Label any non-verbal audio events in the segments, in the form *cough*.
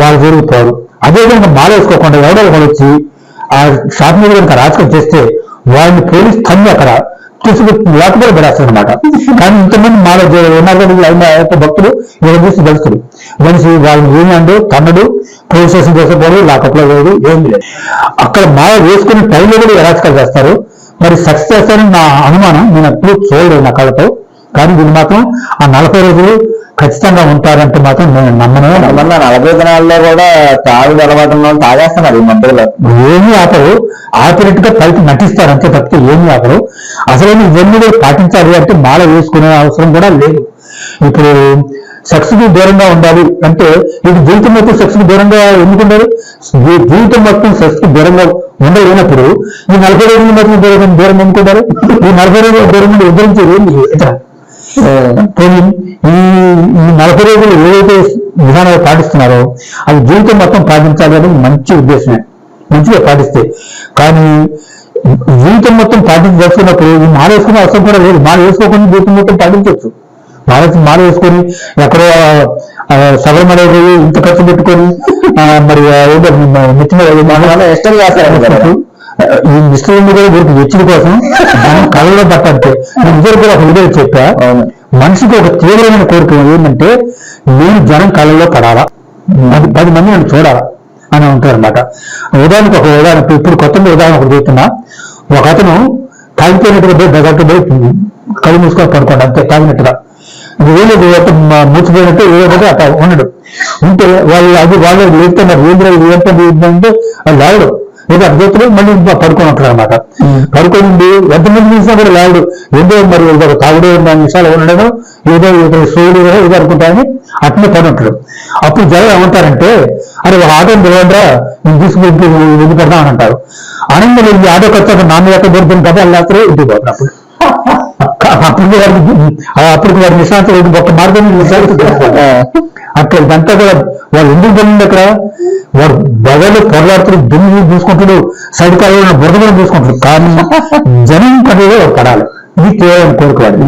వాళ్ళు జరుగుతారు అదేవిధంగా మాలేసుకోకుండా ఎవడో కూడా వచ్చి ఆ షాప్ మీద కనుక రాజకీయం చేస్తే వాళ్ళని పోలీస్ తన్ని అక్కడ తీసుకు లేకపోతే పడేస్తారు అనమాట కానీ ఇంతమంది మాలో ఉన్నారు భక్తులు వీళ్ళ చూసి గెలుస్తారు మనిషి వాళ్ళని ఏమండు తన్నడు పోలీస్ స్టేషన్ చేసేపోడు లాకప్లో లేదు ఏం లేదు. అక్కడ మాల వేసుకుని టైంలో కూడా అరాచకాలు చేస్తారు. మరి సక్సెస్ చేస్తారని నా అనుమానం నేను ఎప్పుడు చూడలేదు నా కళ్ళతో. కానీ వీళ్ళు మాత్రం ఆ నలభై రోజులు ఖచ్చితంగా ఉంటారంటే మాత్రం నేను నమ్మను. ఆ నలభై దినాల్లో కూడా తాగు అలవాటు తాగేస్తున్నారు ఈ మధ్యలో ఏమీ ఆపరు. ఆపినట్టుగా పైకి నటిస్తారు అంతే తప్పితే ఏమీ ఆపరు. అసలు ఇవన్నీ పాటించాలి అంటే మాల వేసుకునే అవసరం కూడా లేదు. ఇప్పుడు సెక్స్కి దూరంగా ఉండాలి అంటే ఇది జీవితం మొత్తం సెక్స్కి దూరంగా ఎందుకు ఉండాలి? జీవితం మొత్తం సెక్స్కి దూరంగా ఉండలేనప్పుడు ఈ నలభై రోజుల మొత్తం దూరం దూరం ఎందుకుంటారు ఈ నలభై రోజుల దూరం నుండి ఉద్ధరించేది ఈ ఈ నలభై రోజులు ఏదైతే విధానాలు పాటిస్తున్నారో అది జీవితం మొత్తం పాటించాలి అనేది మంచి ఉద్దేశమే. మంచిగా పాటిస్తే. కానీ జీవితం మొత్తం పాటించదలుచుకున్నప్పుడు మాల వేసుకునే అవసరం కూడా లేదు. మాల వేసుకోకుండా జీవితం మొత్తం పాటించవచ్చు. మాల మాల వేసుకొని ఎక్కడో శబరిమల ఇంత ఖర్చు పెట్టుకొని మరి నెత్తి మీద ఇష్టం చేస్తారు ఈ మిస్టర్ కూడా వీరికి వెచ్చుడు కోసం దాని కళ్ళలో పట్టంటే ఇద్దరు కూడా ఒక వీడియో చెప్పా. మనిషికి ఒక తీవ్రమైన కోరిక ఏంటంటే నేను జనం కళ్ళలో పడాలా? అది పది మంది నన్ను చూడాలా? అని ఉంటారన్నమాట ఉదాహరణకు ఒక ఉదాహరణ ఇప్పుడు కొత్తగా ఉదాహరణ ఒకటి చెప్తున్నా. ఒక అతను తాగిపోయినట్టుగా పోయి దగ్గర పోయి కళ్ళు మూసుకొని పడుకోండి అంతే తాగినట్టుగా. ఏదో మూసిపోయినట్టు ఏదో అట్లా ఉండడు. ఉంటే వాళ్ళు అది వాళ్ళు లేపుతున్నారు. ఏంద్ర ఏంటంటే వాళ్ళు లేవడు ఏదో అటు చేతులు మళ్ళీ పడుకొని ఉంటాడు అనమాట పడుకొని ఉండి ఎంతమంది చూసినా కూడా లేవడు ఏదో మరి ఒక తాగుడు నాలుగు నిమిషాలు ఉండడం. ఏదో ఏదో సోడు ఏదో అనుకుంటాయని అట్నే పడి ఉంటాడు. అప్పుడు జనం ఏమంటారంటే అరే ఒక ఆటో తెలియదా నేను తీసుకుని ఇది పెడదాం అని అంటారు. ఆనందం ఈ ఆటో ఖర్చు నా మీద ఎక్కడ దొరుకుతుంది కదా వెళ్ళాత్రే ఇంటికి పోతారు అప్పుడు. *laughs* అప్పుడు వారికి అప్పుడు వారి నిశాంతి లేదు ఒక మార్గం ఇదంతా కూడా వాళ్ళు ఎందుకు జరిగింది అక్కడ? వాడు బగలు పొరలాడుతుడు దుమ్ము చూసుకుంటాడు సైడ్ కాలంలో బురద కూడా చూసుకుంటాడు కానీ జనం వాడు పడాలి. ఇది కేవలం కోరిక వాడు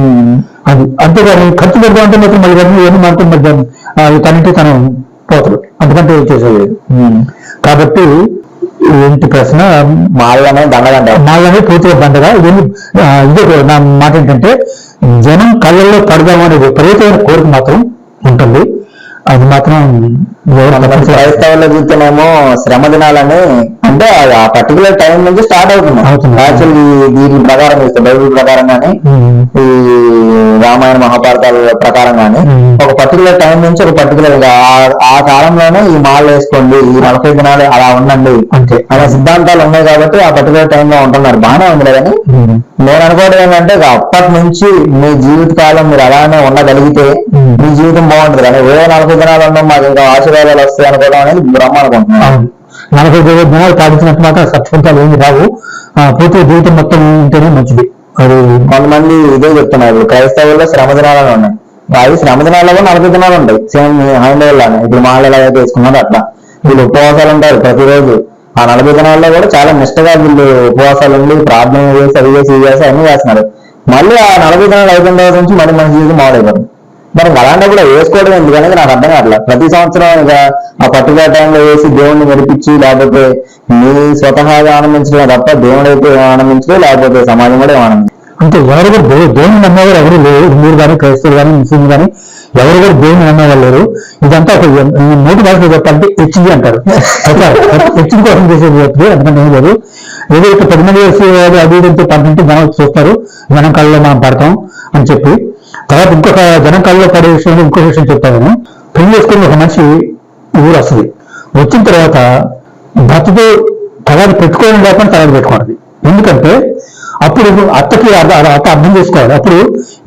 అది అంతేగాని ఖర్చు పెడదాం అంటే మాత్రం మళ్ళీ ఇవన్నీ ఏమి మాత్రం మధ్య తనకి తను పోతాడు. అందుకంటే ఏం చేసేది. కాబట్టి ఏంటి ప్రశ్న? మాలనే దండగంట మాలనే పూర్తిగా ఇవన్నీ ఆ, ఇదే నా మాట ఏంటంటే జనం కళ్ళల్లో పడదాం అనే విపరీతమైన కోరిక మాత్రం ఉంటుంది. అది మాత్రం తప్పించలేరు. క్రైస్తవుల్లో చూస్తేనేమో శ్రమ దినాలని అంటే ఆ పర్టికులర్ టైం నుంచి స్టార్ట్ అవుతుంది దీని ప్రకారం చూస్తే బైబిల్ ప్రకారం కానీ ఉమ్. ఈ రామాయణ మహాభారతాల ప్రకారం కానీ మ్మ్. ఒక పర్టికులర్ టైం నుంచి ఒక పర్టికులర్ ఆ కాలంలోనే ఈ మాల్ వేసుకోండి ఈ నలభై దినాలు అలా ఉండండి అనే సిద్ధాంతాలు ఉన్నాయి కాబట్టి ఆ పర్టికులర్ టైంలో ఉంటున్నారు బాగానే ఉంది కానీ. నేను అనుకోవడం ఏంటంటే అప్పటి నుంచి మీ జీవిత కాలం మీరు అలానే ఉండగలిగితే. మీ జీవితం బాగుంటుంది కానీ ఏ నలభై దినాలు ఉన్నాం మాకు ఇంకా ఆశీర్వాదాలు వస్తాయి అనుకోవడం అనేది బ్రహ్మ అనుకుంటున్నాను నలభై ఇరవై దినాలు పాటించినట్టు మాత్రం సత్ఫలితాలు ఏమి రావు. ఆ, పూర్తిగా జీవితం మొత్తం ఉంటేనే మంచిది. అది కొంతమంది ఇదే చెప్తున్నారు. క్రైస్తవుల్లో శ్రమ దినాలు ఉన్నాయి. అవి శ్రమ దినాల్లో కూడా నలభై దినాలు ఉంటాయి సేమ్ హైందవులు లానే ఇప్పుడు మాల ఎలా చేసుకున్నారు అట్లా. వీళ్ళు ఉపవాసాలు ఉంటారు ప్రతిరోజు. ఆ నలభై దినాల్లో కూడా చాలా నిష్టగా వీళ్ళు ఉపవాసాలు ఉండి ప్రార్థన చేసి అవి చేసి ఇవి చేసి అన్ని చేస్తున్నారు. మళ్ళీ ఆ నలభై దినాలు అయిపోయిన తర్వాత నుంచి మళ్ళీ మన జీవితం మనం అలాంటి అలాంటప్పుడు వేసుకోవడం ఎందుకు అనేది నాకు అర్థం కావట్లేదు ప్రతి సంవత్సరం ఇక ఆ పర్టికులర్ టైంలో వేసి దేవుణ్ణి మెరిపించి లేకపోతే మీ స్వతహాగా ఆనందించడం తప్ప దేవుడు అయితే ఆనందించడం లేకపోతే సమాజం కూడా ఏం అంటే ఎవరు దేవుని నమ్మేవారు ఎవరు లేరు. హిందువులు కానీ క్రైస్తవులు కానీ ముస్లింలు కానీ ఎవరు కూడా దేవుని నమ్మేవారు లేరు. ఇదంతా ఒక నోటి మూడు భాషలో చెప్పాలంటే హెచ్జి అంటారు. హెచ్జి కోసం చేసేది చెప్పి అంతకంటే ఏం లేదు. ఏదో ఒక పది మంది వేసి అది పంపించి జనం చూస్తారు. జనం కళ్ళలో మనం పడతాం అని చెప్పి. తర్వాత ఇంకొక జనం కళ్ళలో పడే విషయంలో ఇంకొక విషయం చెప్తాను పెళ్ళి చేసుకుని ఒక మనిషి ఊరు వస్తుంది. వచ్చిన తర్వాత భర్తతో తగాదు పెట్టుకోవడం లేకుండా తగాదు పెట్టుకోవడం. ఎందుకంటే అప్పుడు అత్తకి అర్థ- అత్త అర్థం చేసుకోవాలి. అప్పుడు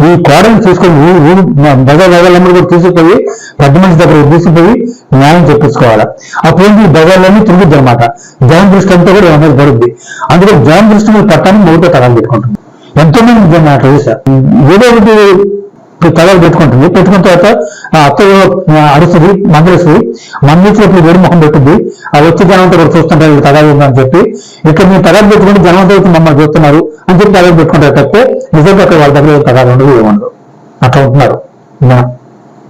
ఈ కోడని తీసుకొని ఊరు బజార్ బజార్లందరూ కూడా తీసుకుపోయి పెద్ద మనిషి దగ్గర తీసుకుపోయి న్యాయం చెప్పించుకోవాలి. అప్పుడు ఈ బజార్లన్నీ తిరుగుద్ది అనమాట జనం దృష్టి అంతా కూడా ఏమైనా పడుద్ది. అందుకే జనం దృష్టి మీద పట్టాన్ని మొదట తరాలు పెట్టుకుంటుంది ఎంతో మంది జనం అట్లా చేశారు. ఏదో ఒకటి తలలు పెట్టుకుంటుంది. పెట్టుకున్న తర్వాత ఆ అత్త అరుస్తుంది మందలిస్తుంది. మందించినప్పుడు వేడి ముఖం పెట్టుద్ది. ఆ వచ్చి జనంతో కూడా చూస్తుంటారు తగాదు ఉందని చెప్పి. ఇక్కడ మీరు తగాదు పెట్టుకుంటే జనంతో వచ్చి మమ్మల్ని చూస్తున్నారు అని చెప్పి తగాదు పెట్టుకుంటారు తప్పితే నిజంగా అక్కడ వాళ్ళ దగ్గర తగాదు ఉండదు ఏమండదు అట్లా ఉంటున్నారు.